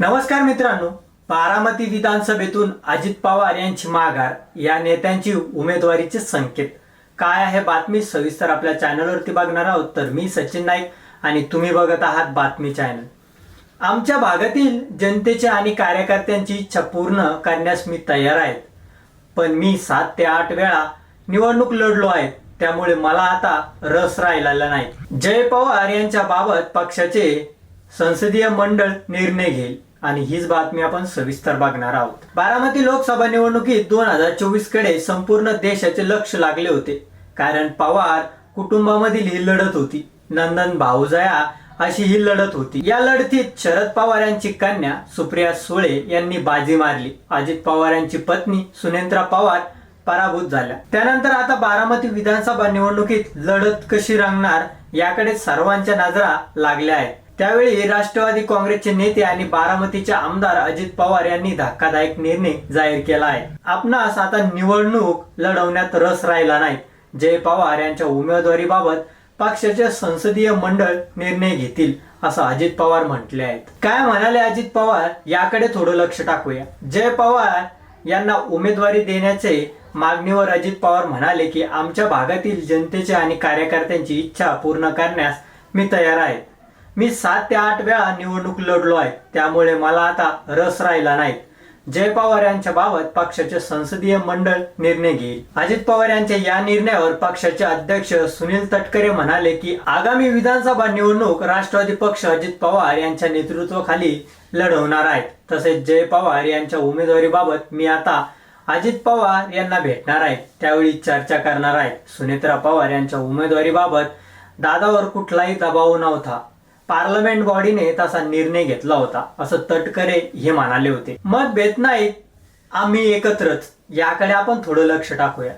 नमस्कार मित्रांनो बारामती विधानसभेतून अजित पवार यांची माघार या नेत्यांची उमेदवारीचे संकेत. काय आहे बातमी? सविस्तर आपल्या चॅनलवरती बघणार आहोत. तर मी सचिन नाईक आणि तुम्ही बघत आहात बातमी चॅनल. आमच्या भागातील जनतेच्या आणि कार्यकर्त्यांची इच्छा पूर्ण करण्यास मी तयार आहे. पण मी सात ते आठ वेळा निवडणूक लढलो आहे. त्यामुळे मला आता रस राहिलेला नाही. जय पवार यांच्या बाबत पक्षाचे संसदीय मंडळ निर्णय घेईल. आणि हीच बातमी आपण सविस्तर बघणार आहोत. बारामती लोकसभा निवडणुकीत दोन हजार चोवीसकडे संपूर्ण देशाचे लक्ष लागले होते. कारण पवार कुटुंबामधील ही लढत होती. नंदन भाऊजया अशी ही लढत होती. या लढतीत शरद पवार यांची कन्या सुप्रिया सुळे यांनी बाजी मारली. अजित पवार यांची पत्नी सुनेत्रा पवार पराभूत झाल्या. त्यानंतर आता बारामती विधानसभा निवडणुकीत लढत कशी रंगणार याकडे सर्वांच्या नजरा लागल्या आहेत. त्यावेळी राष्ट्रवादी काँग्रेसचे नेते आणि बारामतीचे आमदार अजित पवार यांनी धक्कादायक निर्णय जाहीर केला आहे. आपणास आता निवडणूक लढवण्यात रस राहिला नाही. जय पवार यांच्या उमेदवारीबाबत पक्षाचे संसदीय मंडळ निर्णय घेतील असं अजित पवार म्हटले आहेत. काय म्हणाले अजित पवार? याकडे थोडं लक्ष टाकूया. जय पवार यांना उमेदवारी देण्याचे मागणीवर अजित पवार म्हणाले की आमच्या भागातील जनतेची आणि कार्यकर्त्यांची इच्छा पूर्ण करण्यास मी तयार आहे. मी सात ते आठ वेळा निवडणूक लढलो आहे त्यामुळे मला आता रस राहिला नाही. जय पवार यांच्या बाबत पक्षाचे संसदीय मंडळ निर्णय घेईल. अजित पवार यांच्या या निर्णयावर पक्षाचे अध्यक्ष सुनील तटकरे म्हणाले की आगामी विधानसभा निवडणूक राष्ट्रवादी पक्ष अजित पवार यांच्या नेतृत्वाखाली लढवणार आहेत. तसेच जय पवार यांच्या उमेदवारीबाबत मी आता अजित पवार यांना भेटणार आहे. त्यावेळी चर्चा करणार आहे सुनेत्रा पवार यांच्या उमेदवारीबाबत दादावर कुठलाही दबाव नव्हता. पार्लमेंट बॉडीने तसा निर्णय घेतला होता असं तटकरे हे म्हणाले होते. मतभेद नाहीत आम्ही एकत्रच. याकडे आपण थोडं लक्ष टाकूया.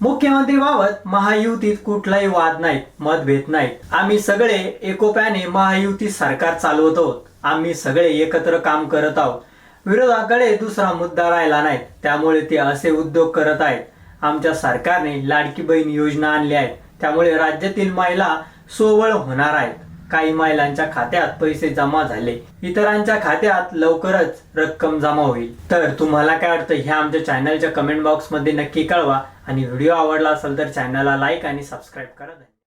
मुख्यमंत्री बाबत महायुतीत कुठलाही वाद नाहीत मतभेद नाहीत. आम्ही सगळे एकोप्याने महायुती सरकार चालवत आहोत. आम्ही सगळे एकत्र काम करत आहोत. विरोधाकडे दुसरा मुद्दा राहिला नाही त्यामुळे ते असे उद्योग करत आहेत. आमच्या सरकारने लाडकी बहीण योजना आणली आहे. त्यामुळे राज्यातील महिला सोवळ होणार आहेत. काही महिलांच्या खात्यात पैसे जमा झाले. इतरांच्या खात्यात लवकरच रक्कम जमा होईल. तर तुम्हाला काय वाटतं? ह्या आमच्या चॅनलच्या कमेंट बॉक्समध्ये नक्की कळवा. आणि व्हिडिओ आवडला असेल तर चॅनलला लाईक आणि सबस्क्राईब करा.